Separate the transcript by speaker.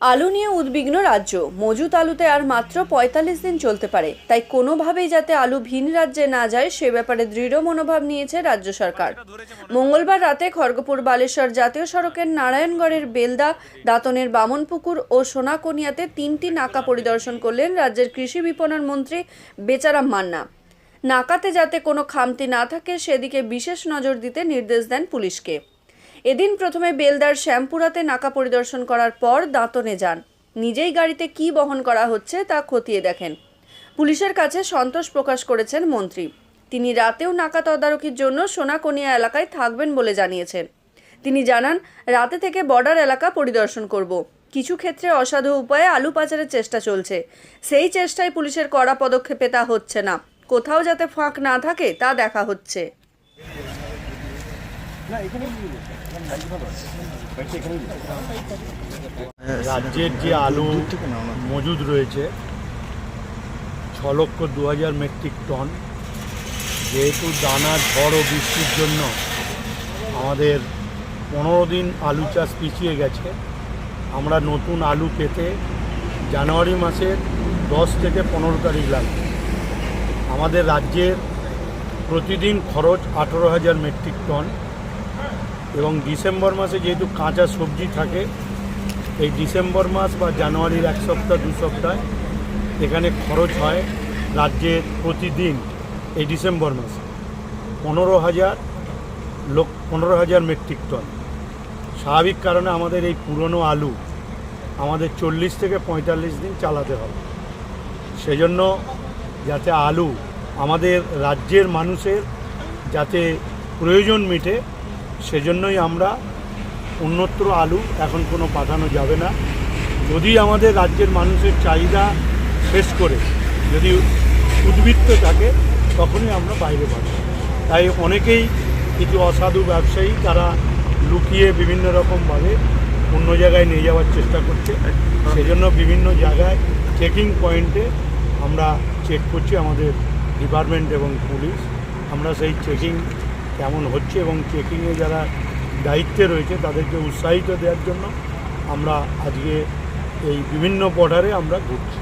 Speaker 1: আলু নিয়ে উদ্বিগ্ন রাজ্য। মজুত আলুতে আর মাত্র পঁয়তাল্লিশ দিন চলতে পারে। তাই কোনোভাবেই যাতে আলু ভিন রাজ্যে না যায়, সে ব্যাপারে দৃঢ় মনোভাব নিয়েছে রাজ্য সরকার। মঙ্গলবার রাতে খড়গপুর বালেশ্বর জাতীয় সড়কের নারায়ণগড়ের বেলদা, দাঁতনের বামনপুকুর ও সোনাকনিয়াতে তিনটি নাকা পরিদর্শন করলেন রাজ্যের কৃষি বিপণন মন্ত্রী বেচারাম মান্না। নাকাতে যাতে কোনো খামতি না থাকে, সেদিকে বিশেষ নজর দিতে নির্দেশ দেন পুলিশকে। এদিন প্রথমে বেলদার শ্যামপুরাতে নাকা পরিদর্শন করার পর দাঁতনে যান। নিজেই গাড়িতে কি বহন করা হচ্ছে তা খতিয়ে দেখেন। পুলিশের কাছে সন্তোষ প্রকাশ করেছেন মন্ত্রী। তিনি রাতেও নাকা তদারকির জন্য সোনাকনিয়া এলাকায় থাকবেন বলে জানিয়েছেন। তিনি জানান, রাতে থেকে বর্ডার এলাকা পরিদর্শন করব। কিছু ক্ষেত্রে অসাধু উপায়ে আলু পাচারের চেষ্টা চলছে। সেই চেষ্টায় পুলিশের কড়া পদক্ষেপে তা হচ্ছে না। কোথাও যাতে ফাঁক না থাকে তা দেখা হচ্ছে।
Speaker 2: রাজ্যের যে আলু মজুদ রয়েছে ছ লক্ষ দু হাজার মেট্রিক টন। যেহেতু দানা, ঝড় ও বৃষ্টির জন্য আমাদের পনেরো দিন আলু চাষ পিছিয়ে গেছে, আমরা নতুন আলু পেতে জানুয়ারি মাসের দশ থেকে পনেরো তারিখ লাগবে। আমাদের রাজ্যের প্রতিদিন খরচ আঠেরো হাজার মেট্রিক টন। এবং ডিসেম্বর মাসে যেহেতু কাঁচা সবজি থাকে, এই ডিসেম্বর মাস বা জানুয়ারির এক সপ্তাহ, দু সপ্তাহ এখানে খরচ হয় রাজ্যের প্রতিদিন এই ডিসেম্বর মাসে। পনেরো হাজার লোক, পনেরো হাজার মেট্রিক টন। স্বাভাবিক কারণে আমাদের এই পুরনো আলু আমাদের চল্লিশ থেকে পঁয়তাল্লিশ দিন চালাতে হবে। সেজন্য যাতে আলু আমাদের রাজ্যের মানুষের যাতে প্রয়োজন মিটে সেজন্যই আমরা অন্যত্র আলু, এখন কোনো পাঠানো যাবে না। যদি আমাদের রাজ্যের মানুষের চাহিদা শেষ করে, যদি উদ্বৃত্ত থাকে, তখনই আমরা বাইরে পাঠাবো তাই অনেকেই কিছু অসাধু ব্যবসায়ী, তারা লুকিয়ে বিভিন্ন রকমভাবে অন্য জায়গায় নিয়ে যাওয়ার চেষ্টা করছে। সেজন্য বিভিন্ন জায়গায় চেকিং পয়েন্টে আমরা চেক করছি আমাদের ডিপার্টমেন্ট এবং পুলিশ। আমরা সেই চেকিং কেমন হচ্ছে এবং চেকিংয়ে যারা দায়িত্বে রয়েছে তাদেরকে উৎসাহিত দেওয়ার জন্য আমরা আজকে এই বিভিন্ন বর্ডারে আমরা ঘুরছি।